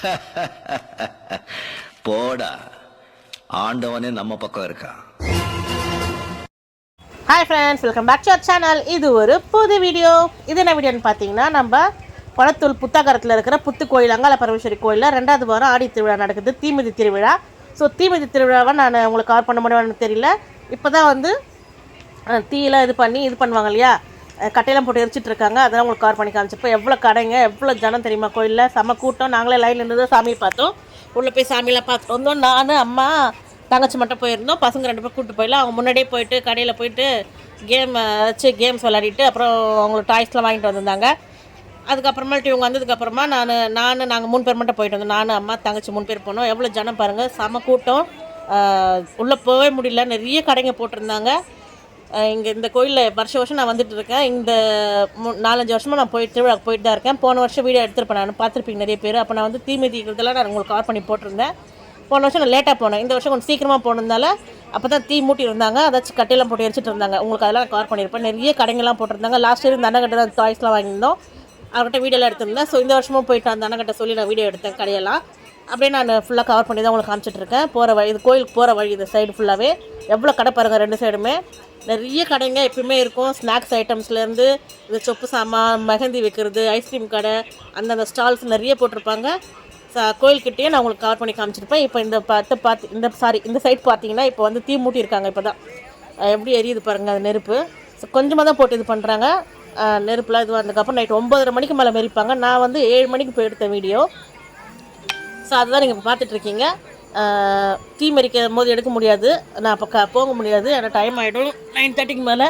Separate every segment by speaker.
Speaker 1: போடா. ஆண்டவனே நம்ம பக்கம் இருக்கான்
Speaker 2: hi friends welcome back to our channel இது ஒரு புது வீடியோ இது என்ன வீடியோன்னு பார்த்தீங்கன்னா நம்ம குளத்தூள் புத்தகரத்தில் இருக்கிற புத்து கோயில் அங்கால பரமேஸ்வரி கோயிலில் ரெண்டாவது வாரம் ஆடி திருவிழா நடக்குது தீமிதி திருவிழா. ஸோ தீமிதி திருவிழாவை நான் உங்களுக்கு கவர் பண்ண முடியும்னு தெரியல. இப்போ தான் வந்து தீயெல்லாம் இது பண்ணி இது பண்ணுவாங்க இல்லையா? கட்டையெல்லாம் போட்டு எரிச்சிட்டு இருக்காங்க அதெல்லாம் உங்களுக்கு கவர் பண்ணி காமிச்சிருப்போம் எவ்வளோ கடைங்க எவ்வளோ ஜனம் தெரியுமா கோயிலில்? செம கூட்டம். நாங்களே லைனில் இருந்து சாமியை பார்த்தோம். உள்ளே போய் சாமியெல்லாம் பார்த்துட்டு வந்தோம். நான் அம்மா தங்கச்சி மட்டும் போயிருந்தோம். பசங்க ரெண்டு பேரும் கூப்பிட்டு போயிடலாம். அவங்க முன்னாடியே போயிட்டு கடையில் போயிட்டு கேம் வச்சு கேம்ஸ் விளையாடிட்டு அப்புறம் அவங்களுக்கு டாய்ஸ்லாம் வாங்கிட்டு வந்திருந்தாங்க. அதுக்கப்புறமேட்டு இவங்க வந்ததுக்கப்புறமா நான் நான் நாங்கள் மூணு பேர் மட்டும் போயிட்டு வந்தோம். நான் அம்மா தங்கச்சி மூணு பேர் போனோம். எவ்வளோ ஜனம் பாருங்கள் செம கூட்டம். உள்ளே போகவே முடியல. நிறைய கடைங்க போட்டிருந்தாங்க. இங்கே இந்த கோயிலில் வருஷம் வருஷம் நான் வந்துட்டு இருக்கேன். இந்த நாலஞ்சு வருஷமாக நான் போயிட்டு திருவிழாக்கு போயிட்டு தான் இருக்கேன். போன வருஷம் வீடியோ எடுத்துருப்பேன் நான் பார்த்துருப்பீங்க நிறைய பேர். அப்போ நான் வந்து தீமிதிக்கிறதெல்லாம் நான் உங்களுக்கு கவர் பண்ணி போட்டிருந்தேன். போன வருஷம் நான் லேட்டாக போனேன். இந்த வருஷம் கொஞ்சம் சீக்கிரமாக போனதுனால அப்போ தான் தீ மூட்டி இருந்தாங்க. அதாச்சும் கட்டையெல்லாம் போட்டு எரிச்சிட்டு இருந்தாங்க. உங்களுக்கு அதெல்லாம் கவர் பண்ணியிருப்பேன். நிறைய கடைங்கெல்லாம் போட்டிருந்தாங்க. லாஸ்ட் இயர் இந்த அண்ணகட்டை தான் டாய்ஸ்லாம் வாங்கியிருந்தோம். அவர்கிட்ட வீடியோலாம் எடுத்திருந்தேன். ஸோ இந்த வருஷமும் போயிட்டு அந்த அண்ணகிட்ட சொல்லி நான் வீடியோ எடுத்தேன் கடையெல்லாம். அப்படியே நான் ஃபுல்லாக கவர் பண்ணி தான் உங்களுக்கு காமிச்சிட்டு இருக்கேன் போகிற வழி இது கோயிலுக்கு போகிற வழி இந்த சைடு ஃபுல்லாகவே எவ்வளோ கடை பாருங்கள் ரெண்டு சைடுமே நிறைய கடைங்க எப்பயுமே இருக்கும். ஸ்நாக்ஸ் ஐட்டம்ஸ்லேருந்து இந்த சொப்பு சாமான் மெஹந்தி வைக்கிறது ஐஸ்கிரீம் கடை அந்தந்த ஸ்டால்ஸ் நிறைய போட்டிருப்பாங்க. ச கோயில்கிட்டேயே நான் உங்களுக்கு கவர் பண்ணி காமிச்சிருப்பேன். இப்போ இந்த பார்த்து பார்த்து இந்த சாரி இந்த சைட் பார்த்தீங்கன்னா இப்போ வந்து தீ மூட்டியிருக்காங்க இப்போ தான் எப்படி எரியுது பாருங்கள் அது நெருப்பு. ஸோ கொஞ்சமாக தான் போட்டு இது பண்ணுறாங்க நெருப்புலாம் இது வந்ததுக்கப்புறம் நைட் ஒம்பதரை மணிக்கு மேலே மெரிப்பாங்க நான் வந்து ஏழு மணிக்கு போய் எடுத்த வீடியோ. ஸோ அதுதான் நீங்கள் இப்போ பார்த்துட்ருக்கீங்க. தீ மறிக்கும் போது எடுக்க முடியாது. நான் அப்போ க போக முடியாது. ஏன்னா டைம் ஆகிடும் நைன் தேர்ட்டிக்கு மேலே.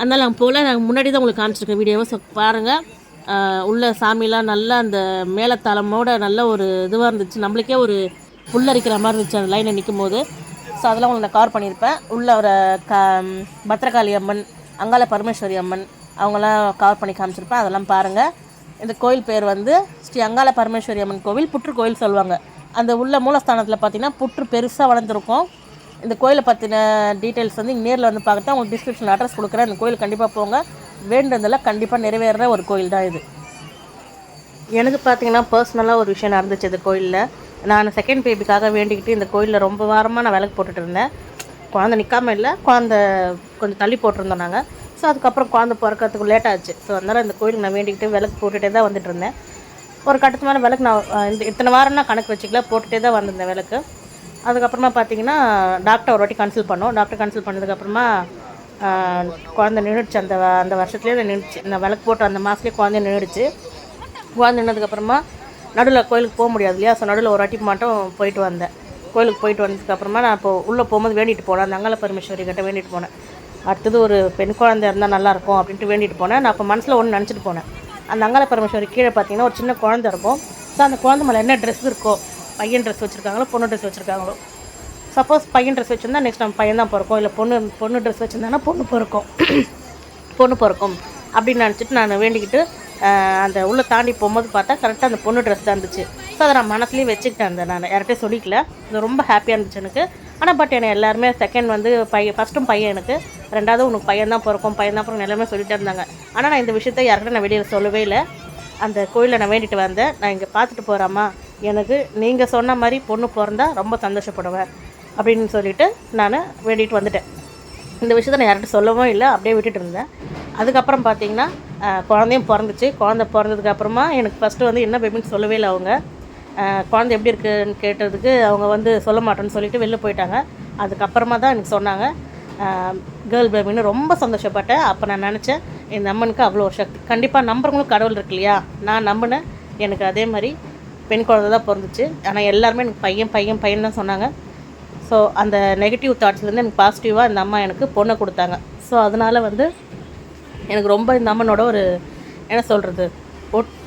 Speaker 2: அதனால் நான் போகல நான் முன்னாடி தான் உங்களுக்கு காமிச்சிருக்கேன் வீடியோவை. ஸோ பாருங்கள் உள்ள சாமிலாம் நல்லா அந்த மேலத்தாளமோட நல்ல ஒரு இதுவாக இருந்துச்சு. நம்மளுக்கே ஒரு புல்லரிக்கிற மாதிரி இருந்துச்சு அந்த லைனில் நிற்கும் போது ஸோ அதெல்லாம் உங்களுக்கு நான் கவர் பண்ணியிருப்பேன். உள்ள ஒரு க பத்திரகாளி அம்மன் அங்காள பரமேஸ்வரி அம்மன் அவங்களாம் கவர் பண்ணி காமிச்சிருப்பேன். அதெல்லாம் பாருங்கள் இந்த கோயில் பேர் வந்து ஸ்ரீ அங்காள பரமேஸ்வரி அம்மன் கோவில் புற்று கோயில் சொல்லுவாங்க. அந்த உள்ள மூலஸ்தானத்தில் பார்த்தீங்கன்னா புற்று பெருசாக வளர்ந்துருக்கும். இந்த கோயிலை பற்றின டீட்டெயில்ஸ் வந்து நேரில் வந்து பார்க்கறதா உங்களுக்கு டிஸ்கிரிப்ஷனில் அட்ரஸ் கொடுக்குறேன். இந்த கோயில் கண்டிப்பாக போங்க. வேண்டுதலில் கண்டிப்பாக நிறைவேறுற ஒரு கோயில் தான் இது. எனக்கு பார்த்தீங்கன்னா பர்சனலாக ஒரு விஷயம் நடந்துச்சு இந்த கோயிலில். நான் செகண்ட் பேபிக்காக வேண்டிக்கிட்டு இந்த கோயிலில் ரொம்ப வாரமாக நான் விளக்கு போட்டுட்டு இருந்தேன். குழந்தை நிற்காம இல்லை குழந்தை கொஞ்சம் தள்ளி போட்டிருந்தோம் நாங்கள் ஸோ அதுக்கப்புறம் குழந்த பிறக்கிறதுக்கு லேட் ஆச்சு. ஸோ அதனால் இந்த கோயிலுக்கு நான் வேண்டிக்கிட்டு விளக்கு போட்டுகிட்டே தான் வந்துட்டு இருந்தேன். ஒரு கட்டத்து மேலே விளக்கு நான் இந்த இத்தனை வாரம் நான் கணக்கு வச்சுக்கல போட்டுகிட்டே தான் வந்திருந்தேன் விளக்கு. அதுக்கப்புறமா பார்த்தீங்கன்னா டாக்டர் ஒரு வாட்டி கன்சல்ட் பண்ணோம். டாக்டர் கன்சல்ட் பண்ணதுக்கப்புறமா குழந்தை நின்றுடுச்சு அந்த அந்த வருஷத்துலேயே நின்றுச்சு நான் விளக்கு போட்டு அந்த மாதத்துலேயே குழந்தை நின்றுடுச்சு குழந்தை நின்னதுக்கப்புறமா நடுவில் கோயிலுக்கு போக முடியாது இல்லையா? ஸோ நடுவில் ஒரு வாட்டி மட்டும் போயிட்டு வந்தேன். கோயிலுக்கு போயிட்டு வந்ததுக்கப்புறமா நான் இப்போ உள்ளே போகும்போது வேண்டிட்டு போனேன். அந்த அங்காள பரமேஸ்வரி கிட்ட வேண்டிட்டு போனேன். அடுத்தது ஒரு பெண் குழந்தை இருந்தால் நல்லாயிருக்கும் அப்படின்ட்டு வேண்டிட்டு போனேன். நான் இப்போ மனசில் ஒன்று நினச்சிட்டு போனேன். அந்த அங்காள பரமேஸ்வரி கீழே பார்த்தீங்கன்னா ஒரு சின்ன குழந்தை இருக்கும். ஸோ அந்த குழந்தை மேலே என்ன ட்ரெஸ் இருக்கோ பையன் ட்ரெஸ் வச்சுருக்காங்களோ பொண்ணு ட்ரெஸ் வச்சுருக்காங்களோ. சப்போஸ் பையன் ட்ரெஸ் வச்சுருந்தா நெக்ஸ்ட் நம்ம பையன் தான் பிறக்கும். இல்லை பொண்ணு பொண்ணு ட்ரெஸ் வச்சுருந்தாங்கன்னா பொண்ணு பிறக்கும். பொண்ணு பிறக்கும் அப்படின்னு நினச்சிட்டு நான் வேண்டிக்கிட்டு அந்த உள்ளே தாண்டி போகும்போது பார்த்தா கரெக்டாக அந்த பொண்ணு ட்ரெஸ் தான் இருந்துச்சு. ஸோ அதை நான் மனசுலேயும் வச்சுக்கிட்டேன் அந்த நான். யார்கிட்டயும் சொல்லிக்கல. இது ரொம்ப ஹாப்பியாக இருந்துச்சு எனக்கு. ஆனால் பட் என்னை எல்லாருமே செகண்ட் வந்து பையன் ஃபஸ்ட்டும் பையன் எனக்கு. ரெண்டாவது உனக்கு பையன் தான் பிறக்கும் பையன் தான் பிறக்கும் எல்லாமே சொல்லிட்டே இருந்தாங்க. ஆனால் நான் இந்த விஷயத்த யார்கிட்ட நான் வெளியில் சொல்லவே இல்லை. அந்த கோயிலில் நான் வேண்டிட்டு வந்தேன். நான் இங்கே பார்த்துட்டு போகிறாம்மா எனக்கு நீங்கள் சொன்ன மாதிரி பொண்ணு பிறந்தா ரொம்ப சந்தோஷப்படுவேன் அப்படின்னு சொல்லிட்டு நான் வேண்டிட்டு வந்துட்டேன். இந்த விஷயத்த நான் யார்கிட்ட சொல்லவும் இல்லை. அப்படியே விட்டுட்டு இருந்தேன். அதுக்கப்புறம் பார்த்தீங்கன்னா குழந்தையும் பிறந்துச்சு. குழந்தை பிறந்ததுக்கு அப்புறமா எனக்கு ஃபஸ்ட்டு வந்து என்ன பேபின்னு சொல்லவே இல்லை அவங்க. குழந்தை எப்படி இருக்குன்னு கேட்டதுக்கு அவங்க வந்து சொல்ல மாட்டேன்னு சொல்லிட்டு வெளில போயிட்டாங்க. அதுக்கப்புறமா தான் எனக்கு சொன்னாங்க. கேர்ள் பேபின்னு ரொம்ப சந்தோஷப்பட்டேன். அப்போ நான் நினச்சேன் இந்த அம்மனுக்கு அவ்வளோ சக்தி. கண்டிப்பாக நம்புறவங்களும் கடவுள் இருக்கு இல்லையா? நான் நம்பினேன். எனக்கு அதே மாதிரி பெண் குழந்தை தான் பிறந்துச்சு. ஆனால் எல்லாருமே எனக்கு பையன் பையன் பையன் தான் சொன்னாங்க. ஸோ அந்த நெகட்டிவ் தாட்ஸ்லேருந்து எனக்கு பாசிட்டிவாக இந்த அம்மா எனக்கு பொண்ணை கொடுத்தாங்க. ஸோ அதனால் வந்து எனக்கு ரொம்ப இந்த அம்மனோட ஒரு என்ன சொல்கிறது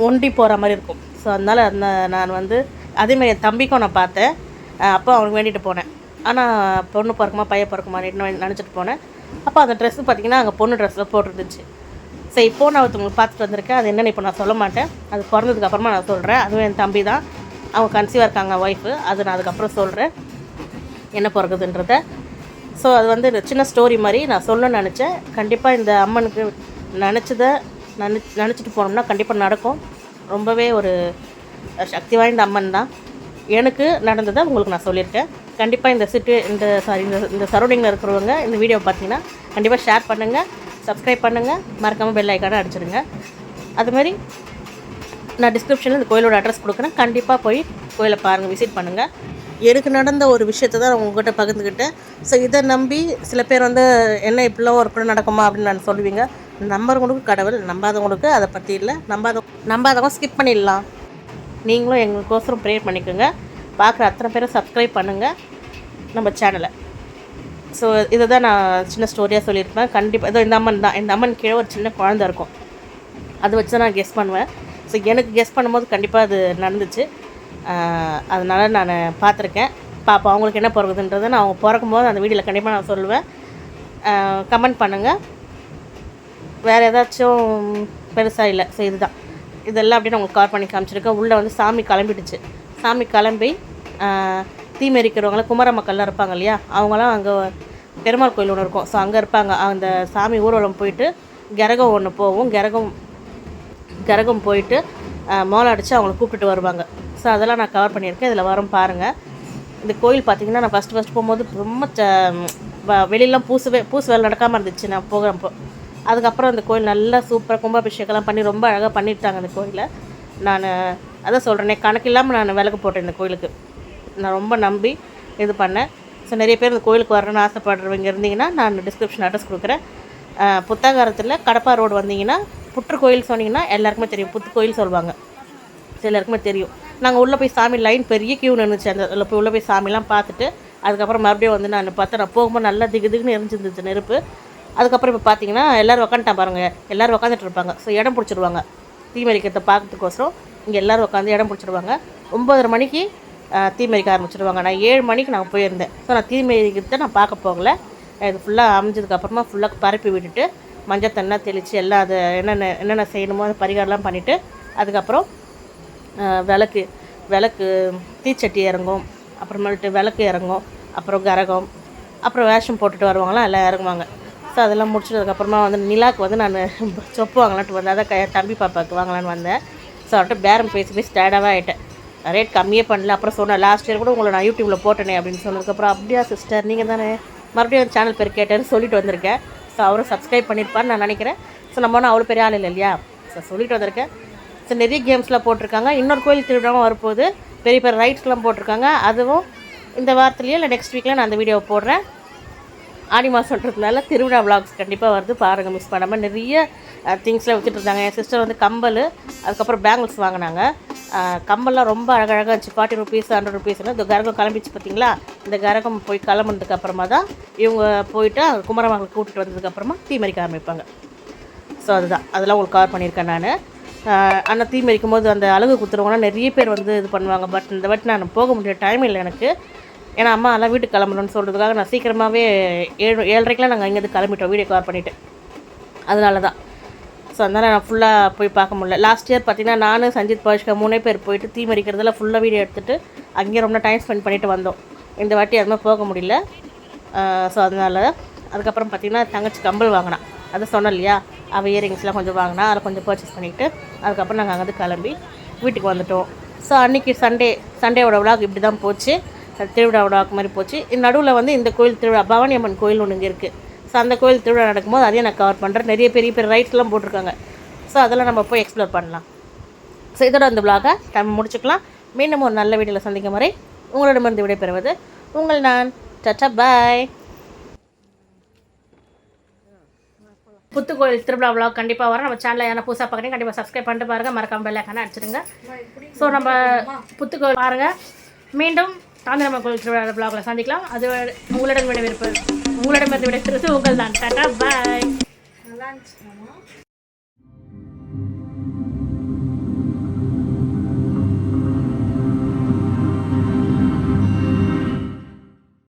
Speaker 2: ஒண்டி போகிற மாதிரி இருக்கும். ஸோ அதனால் அந்த நான் வந்து அதேமாதிரி என் தம்பிக்கும் நான் பார்த்தேன். அப்போ அவனுக்கு வேண்டிட்டு போனேன். ஆனால் பொண்ணு பிறக்குமா பையன் பிறக்குமா நினச்சிட்டு போனேன். அப்போ அந்த ட்ரெஸ்ஸு பார்த்தீங்கன்னா அங்கே பொண்ணு ட்ரெஸ்ஸில் போட்டுருந்துச்சு. சரி இப்போ நான் ஒருத்தவங்களுக்கு பார்த்துட்டு வந்திருக்கேன். அது என்னென்னு இப்போ நான் சொல்ல மாட்டேன். அது பிறந்ததுக்கப்புறமா நான் சொல்கிறேன் அதுவும் என் தம்பி தான். அவங்க கன்சீவாக இருக்காங்க ஒய்ஃபு அது நான் அதுக்கப்புறம் சொல்கிறேன் என்ன பிறகுதுன்றத ஸோ அது வந்து சின்ன ஸ்டோரி மாதிரி நான் சொல்லணும்னு நினச்சேன். கண்டிப்பாக இந்த அம்மனுக்கு நினச்சதை நினச் நினச்சிட்டு போனோம்னா கண்டிப்பாக நடக்கும். ரொம்பவே ஒரு சக்தி வாய்ந்த அம்மன் தான். எனக்கு நடந்ததை உங்களுக்கு நான் சொல்லியிருக்கேன். கண்டிப்பாக இந்த சிட்டு இந்த சாரி இந்த இந்த சரௌண்டிங்கில் இருக்கிறவங்க இந்த வீடியோ பார்த்தீங்கன்னா கண்டிப்பாக ஷேர் பண்ணுங்கள் சப்ஸ்கிரைப் பண்ணுங்கள் மறக்காமல் பெல் ஐக்கானை அடிச்சிடுங்க. அது மாதிரி நான் டிஸ்கிரிப்ஷனில் இந்த கோயிலோட அட்ரஸ் கொடுக்குறேன். கண்டிப்பாக போய் கோயிலை பாருங்கள் விசிட் பண்ணுங்கள் எனக்கு நடந்த ஒரு விஷயத்தை தான் நான் உங்கள்கிட்ட பகிர்ந்துக்கிட்டேன். ஸோ இதை நம்பி சில பேர் வந்து என்ன இப்படிலாம் ஒரு படம் நடக்குமா? அப்படின்னு நான் சொல்லுவீங்க. நம்புறவங்களுக்கு கடவுள் நம்பாதவங்களுக்கு அதை பற்றி இல்லை. நம்பாத நம்பாதவங்க ஸ்கிப் பண்ணிடலாம். நீங்களும் எங்களுக்கோசரம் ப்ரேயர் பண்ணிக்கோங்க. பார்க்குற அத்தனை பேரும் சப்ஸ்கிரைப் பண்ணுங்கள் நம்ம சேனலை ஸோ இதை தான் நான் சின்ன ஸ்டோரியாக சொல்லியிருப்பேன். கண்டிப்பாக இதோ இந்த அம்மன் தான். இந்த அம்மன் கீழே ஒரு சின்ன குழந்தை இருக்கும். அதை வச்சு தான் நான் கெஸ் பண்ணுவேன். ஸோ எனக்கு கெஸ் பண்ணும்போது கண்டிப்பாக அது நடந்துச்சு. அதனால் நான் பார்த்துருக்கேன். பாப்பா அவங்களுக்கு என்ன பிறகுதுன்றதை நான் அவங்க பிறக்கும்போது அந்த வீடியோவில் கண்டிப்பாக நான் சொல்லுவேன். கமெண்ட் பண்ணுங்கள் வேறு ஏதாச்சும் பெருசாக இல்லை ஸோ இதுதான். இதெல்லாம் அப்படியே நான் உங்களுக்கு கவர் பண்ணி காமிச்சிருக்கேன். உள்ளே வந்து சாமி கிளம்பிடுச்சு. சாமி கிளம்பி ஆஹ் குமர மக்கள்லாம் இருப்பாங்க இல்லையா? அவங்களாம் அங்கே பெருமாள் கோயில் ஒன்று இருக்கும். ஸோ அங்கே இருப்பாங்க. அந்த சாமி ஊர்வலம் போயிட்டு கரகம் ஒன்று போகும். கரகம் கரகம் போயிட்டு மோளம் அடித்து அவங்கள கூப்பிட்டுட்டு வருவாங்க. ஸோ அதெல்லாம் நான் கவர் பண்ணியிருக்கேன். இதில் வரும் பாருங்கள் இந்த கோயில் பார்த்தீங்கன்னா நான் ஃபஸ்ட்டு ஃபஸ்ட்டு போகும்போது ரொம்ப ச- வ- வெளியெல்லாம் பூசவே பூசு வேலை நடக்காமல் இருந்துச்சு. நான் போகிறப்போ. அதுக்கப்புறம் அந்த கோயில் நல்லா சூப்பராக கும்பாபிஷேகம்லாம் பண்ணி ரொம்ப அழகாக பண்ணிட்டாங்க அந்த கோயிலை. நான் அதான் சொல்கிறேனே கணக்கு இல்லாமல் நான் விளக்கு போட்டேன் இந்த கோயிலுக்கு. நான் ரொம்ப நம்பி இது பண்ணேன். ஸோ நிறைய பேர் இந்த கோயிலுக்கு வரணும்னு ஆசைப்படுறவங்க இருந்தீங்கன்னா நான் டிஸ்கிரிப்ஷன் அட்ரஸ் கொடுக்குறேன். புத்தகாரத்தில் கடப்பா ரோடு வந்தீங்கன்னா புற்று கோயில் சொன்னீங்கன்னா எல்லாருக்குமே தெரியும். புத்து கோயில் சொல்லுவாங்க. சிலருக்குமே தெரியும். நாங்கள் உள்ளே போய் சாமி லைன் பெரிய கியூ நின்றுச்சு அந்த அதில் போய் உள்ளே போய் சாமிலாம் பார்த்துட்டு அதுக்கப்புறம் மறுபடியும் வந்து நான் பார்த்தேன். நான் போகும்போது நல்லா திகு திகுன்னு எரிஞ்சிருந்துச்சு நெருப்பு. அதுக்கப்புறம் இப்போ பார்த்தீங்கன்னா எல்லோரும் உக்காந்துட்டான் பாருங்கள் எல்லோரும் உக்காந்துட்டு இருப்பாங்க. ஸோ இடம் பிடிச்சிருவாங்க. தீமரிக்கிறத பார்க்கறதுக்கோசரம் இங்கே எல்லோரும் உட்காந்து இடம் பிடிச்சிருவாங்க. ஒம்பதரை மணிக்கு தீமரிக்க ஆரம்பிச்சிருவாங்க. நான் ஏழு மணிக்கு நான் போயிருந்தேன். ஸோ நான் தீமரிக்கிறத நான் பார்க்க போகல. இது ஃபுல்லாக அமைஞ்சதுக்கப்புறமா ஃபுல்லாக பரப்பி விட்டுட்டு மஞ்சள் தண்ணா தெளித்து எல்லாம் அதை என்னென்ன என்னென்ன செய்யணுமோ அது பரிகாரம்லாம் பண்ணிவிட்டு அதுக்கப்புறம் விளக்கு விளக்கு தீச்சட்டி இறங்கும். அப்புறமேட்டு விளக்கு இறங்கும். அப்புறம் கரகம். அப்புறம் வேஷம் போட்டுட்டு வருவாங்களாம் எல்லாம் இறங்குவாங்க. ஸோ அதெல்லாம் முடிச்சதுக்கப்புறமா வந்து நிலாக்கு வந்து நான் சொப்பு வாங்கலான்ட்டு வந்தேன். அதான் தம்பி பாப்பாவுக்கு வாங்கலான்னு வந்தேன். ஸோ அவர்கிட்ட பேரம் பேசி பேசி டயர்டாகவே ஆகிட்டேன் ரேட் கம்மியே பண்ணல. அப்புறம் சொன்னேன் லாஸ்ட் இயர் கூட உங்களை நான் யூடியூப்பில் போட்டேனே அப்படின்னு சொன்னதுக்கப்புறம் அப்படியா சிஸ்டர் நீங்கள் தானே? மறுபடியும் சேனல் பேர் கேட்டேன்னு சொல்லிட்டு வந்திருக்கேன். ஸோ அவரும் சப்ஸ்கிரைப் பண்ணியிருப்பான்னு நான் நினைக்கிறேன். ஸோ நம்ம ஒன்றும் அவ்வளோ பெரிய ஆள் இல்லை இல்லையா? ஸோ சொல்லிட்டு வந்திருக்கேன். ஸோ நிறைய கேம்ஸ்லாம் போட்டிருக்காங்க. இன்னொரு கோயில் திருவிழாவும் வரும்போது பெரிய பெரிய ரைட்ஸ்லாம் போட்டிருக்காங்க. அதுவும் இந்த வாரத்துலேயே இல்லை நெக்ஸ்ட் வீக்கில் நான் அந்த வீடியோவை போடுறேன். ஆடி மாதன்றதுனால திருவிழா vlogs கண்டிப்பாக வருது. பாருங்கள் மிஸ் பண்ணாமல் நிறைய திங்ஸ்லாம் விற்றுட்ருந்தாங்க இருந்தாங்க. என் சிஸ்டர் வந்து கம்பல் அதுக்கப்புறம் பேங்கிள்ஸ் வாங்கினாங்க. கம்பல்லாம் ரொம்ப அழகழகாக இருந்துச்சு. ஃபார்ட்டி ருபீஸ் ஹண்ட்ரட் ருபீஸ்னு இந்த கரகம் கிளம்பிச்சு பார்த்தீங்களா இந்த கரகம் போய் கிளம்புனதுக்கு அப்புறமா தான் இவங்க போயிட்டு குமரமங்களை கூட்டிகிட்டு வந்ததுக்கப்புறமா தீமரிக்க ஆரம்பிப்பாங்க. ஸோ அதுதான். அதெல்லாம் உங்களுக்கு கவர் பண்ணியிருக்கேன் நான். ஆனால் தீ மிதிக்கும் போது அந்த அழகு குத்துறவங்களாம் நிறைய பேர் வந்து இது பண்ணுவாங்க. பட் இந்த வாட்டி நான் போக முடிய டைம் இல்லை எனக்கு. ஏன்னா அம்மா எல்லாம் வீட்டுக்கு கிளம்பணும்னு சொல்கிறதுக்காக நான் சீக்கிரமாகவே ஏழு ஏழரைக்கெலாம் நாங்கள் இங்கேருந்து கிளம்பிட்டோம் வீடியோ கவர் பண்ணிவிட்டு அதனால தான் ஸோ அதனால் நான் ஃபுல்லாக போய் பார்க்க முடியல. லாஸ்ட் இயர் பார்த்தீங்கன்னா நானும் சஞ்சித் பாஷ்கா மூணே பேர் போயிட்டு தீ மறிக்கிறதுல ஃபுல்லாக வீடியோ எடுத்துகிட்டு அங்கேயே ரொம்ப டைம் ஸ்பெண்ட் பண்ணிட்டு வந்தோம். இந்த வாட்டி அது மாதிரி போக முடியல. ஸோ அதனால் அதுக்கப்புறம் பார்த்திங்கன்னா தங்கச்சி கம்பல் வாங்கினான் அதை சொன்னோம் இல்லையா? அவள் இயரிங்ஸ்லாம் கொஞ்சம் வாங்கினா அதை கொஞ்சம் பர்ச்சேஸ் பண்ணிவிட்டு அதுக்கப்புறம் நாங்கள் அங்கேருந்து கிளம்பி வீட்டுக்கு வந்துட்டோம். ஸோ அன்றைக்கி சண்டே சண்டேவோட விழாக்கு இப்படி தான் போச்சு. திருவிழா விழாக்கு மாதிரி போச்சு. நடுவில் வந்து இந்த கோயில் திருவிழா பவானி அம்மன் கோயில் ஒன்று இங்கே இருக்குது ஸோ அந்த கோயில் திருவிழா நடக்கும்போது அதையும் நான் கவர் பண்ணுறேன் நிறைய பெரிய பெரிய ரைட்ஸ்லாம் போட்டிருக்காங்க. ஸோ அதெல்லாம் நம்ம போய் எக்ஸ்ப்ளோர் பண்ணலாம். ஸோ இதோட அந்த விலாகை நம்ம முடிச்சுக்கலாம். மீண்டும் ஒரு நல்ல வீடியோவில் சந்திக்கும் வரை உங்களிடமிருந்து விடைபெறுவது உங்கள் நான். டட்டா பாய் புத்துக்கோயில் திருவிழா விழா கண்டிப்பாக வரும். நம்ம சேனலில் யாரும் புதுசாக பார்க்குறீங்க கண்டிப்பாக சப்ஸ்கிரைப் பண்ணிட்டு பாருங்கள் மறக்காமல் பெல்லாக்கான அடிச்சிடுங்க. ஸோ நம்ம புத்துக்கோயில் பாருங்கள் மீண்டும் தாந்திரம்மன் கோயில் திருவிழா விழாவில் சந்திக்கலாம். அது உங்களிடம் விட விருப்பம் உங்களிடமிருந்து விடைபெறுவது உங்கள் தான் டாட்டா பாய். நல்லா இருந்துச்சு